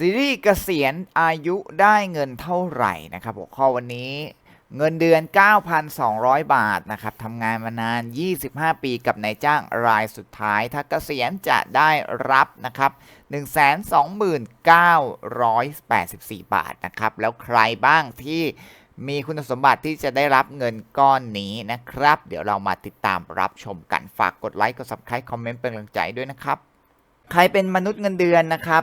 ซีรีส์เกษียณอายุได้เงินเท่าไหร่นะครับหัวข้อวันนี้เงินเดือน 9,200 บาทนะครับทำงานมานาน 25 ปีกับนายจ้างรายสุดท้าย ถ้าเกษียณจะได้รับนะครับ 129,84 บาทนะครับ แล้วใครบ้างที่มีคุณสมบัติที่จะได้รับเงินก้อนนี้นะครับ เดี๋ยวเรามาติดตามรับชมกัน ฝากกดไลค์ กด subscribe คอมเมนต์เป็นกำลังใจด้วยนะครับ ใครเป็นมนุษย์เงินเดือนนะครับ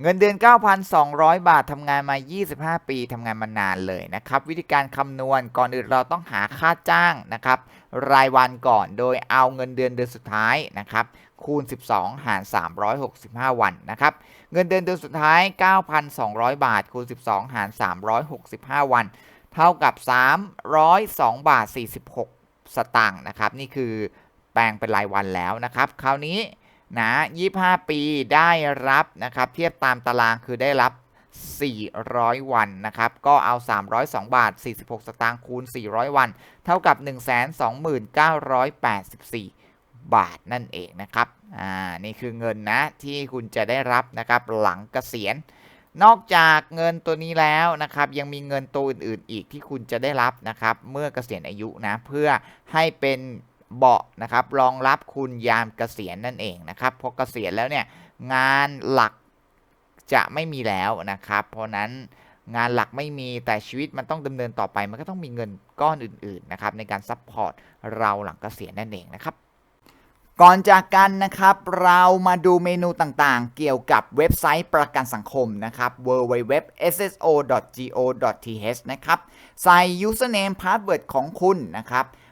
เงินเดือน 9,200 บาททำงานมา 25 ปีทำงานมานานเลยนะครับ วิธีการคำนวณก่อนอื่นเราต้องหาค่าจ้างนะครับ รายวันก่อนโดยเอาเงินเดือนเดือนสุดท้ายนะครับ คูณ 12 หาร 365 วันนะครับ เงินเดือนเดือนสุดท้าย 9,200 บาท คูณ 12 หาร 365 วัน เท่ากับ 302 บาท 46 สตางค์นะครับ นี่คือแปลงเป็นรายวันแล้วนะครับ คราวนี้ นะ25 ปีได้รับนะครับ เทียบตามตารางคือได้รับ 400 วันนะครับ ก็เอา 302 บาท 46 สตางค์คูณ 400 วัน เท่ากับ 129,884 บาทนั่นเองนะครับ อ่า นี่คือเงินนะที่คุณจะได้รับนะครับหลังเกษียณ นอกจากเงินตัวนี้แล้วนะครับ ยังมีเงินตัวอื่น ๆ อีกที่คุณจะได้รับนะครับ เมื่อเกษียณอายุนะ เพื่อให้เป็น เบาะนะครับรองรับคุณยามเกษียณนั่นเองนะครับพอเกษียณแล้วเนี่ยงานหลักจะไม่มีแล้วนะครับ เพราะนั้นงานหลักไม่มีแต่ชีวิตมันต้องดำเนินต่อไป มันก็ต้องมีเงินก้อนอื่นๆนะครับในการซัพพอร์ตเราหลังเกษียณนั่นเองนะครับก่อนจากกันนะครับเรามาดูเมนูต่างๆ เกี่ยวกับเว็บไซต์ประกันสังคมนะครับ www.sso.go.th นะครับ ใส่ username password ของคุณนะครับ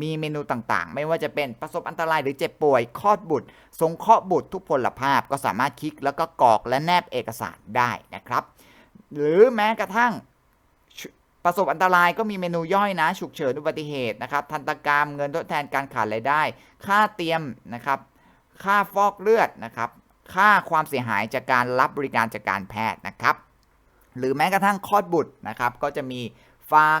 มีเมนูต่างๆ ไม่ว่าจะเป็นประสบอันตรายหรือเจ็บป่วยคลอดบุตร สงเคราะห์บุตรทุกพลภาพก็สามารถคลิกแล้วก็กรอกและแนบเอกสารได้นะครับ หรือแม้กระทั่งประสบอันตรายก็มีเมนูย่อยนะ ฉุกเฉินอุบัติเหตุนะครับ ทันตกรรมเงินทดแทนการขาดรายได้ ค่าเตรียมนะครับ ค่าฟอกเลือดนะครับ ค่าความเสียหายจากการรับบริการจากการแพทย์นะครับ หรือแม้กระทั่งคลอดบุตรนะครับ ก็จะมีฝาก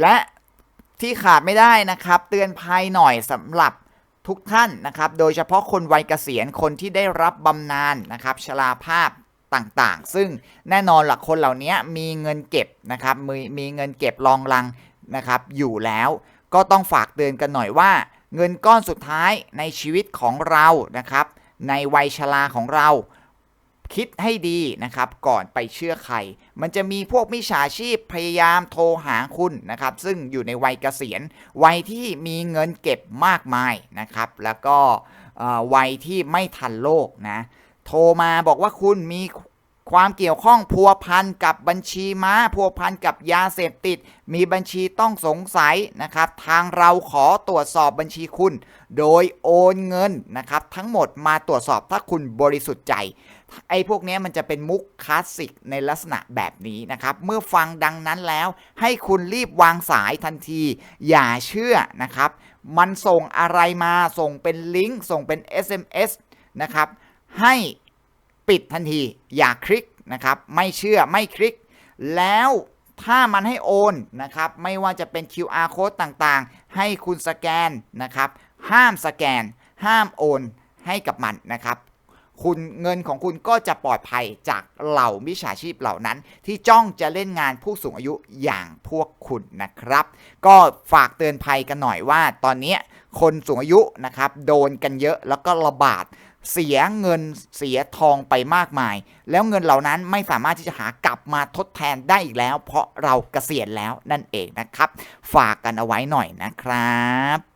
และที่ขาดไม่ได้นะครับ เตือนภัยหน่อยสำหรับทุกท่านนะครับ โดยเฉพาะคนวัยเกษียณคนที่ได้รับบำนาญนะครับชราภาพต่างๆ ซึ่งแน่นอนหลักคนเหล่านี้มีเงินเก็บนะครับมีมีเงินเก็บรองรังนะครับ อยู่แล้วก็ต้องฝากเตือนกันหน่อยว่า เงินก้อนสุดท้ายในชีวิตของเรานะครับ ในวัยชราของเรา คิดให้ดีนะครับ ก่อนไปเชื่อใคร มันจะมีพวกมิจฉาชีพพยายามโทรหาคุณนะครับ ซึ่งอยู่ในวัยเกษียณ วัยที่มีเงินเก็บมากมายนะครับ แล้วก็วัยที่ไม่ทันโลกนะ โทรมาบอกว่าคุณมี ความเกี่ยวข้องพัวพันกับบัญชีม้าพัวพันกับยาเสพติด มีบัญชีต้องสงสัยนะครับ ทางเราขอตรวจสอบบัญชีคุณ โดยโอนเงินนะครับ ทั้งหมดมาตรวจสอบถ้าคุณบริสุทธิ์ใจไอ้พวกนี้มันจะเป็นมุกคลาสสิกในลักษณะแบบนี้นะครับ เมื่อฟังดังนั้นแล้ว ให้คุณรีบวางสายทันที อย่าเชื่อนะครับ มันส่งอะไรมาส่งเป็นลิงก์ส่งเป็น SMS นะครับ ให้ ปิดทันที อย่าคลิกนะครับ ไม่เชื่อไม่คลิก แล้วถ้ามันให้โอนนะครับ ไม่ว่าจะเป็น QR code ต่างๆ ให้คุณสแกนนะครับ ห้ามสแกน ห้ามโอนให้กับมันนะครับ คุณเงินของคุณก็จะปลอดภัยจากเหล่ามิจฉาชีพเหล่านั้น ที่จ้องจะเล่นงานผู้สูงอายุอย่างพวกคุณนะครับ ก็ฝากเตือนภัยกันหน่อยว่า ตอนนี้คนสูงอายุนะครับโดนกันเยอะแล้วก็ระบาด เสียเงินเสียทองไปมากมาย แล้วเงินเหล่านั้นไม่สามารถที่จะหากลับมาทดแทนได้อีกแล้ว เพราะเราเกษียณแล้วนั่นเองนะครับ ฝากกันเอาไว้หน่อยนะครับ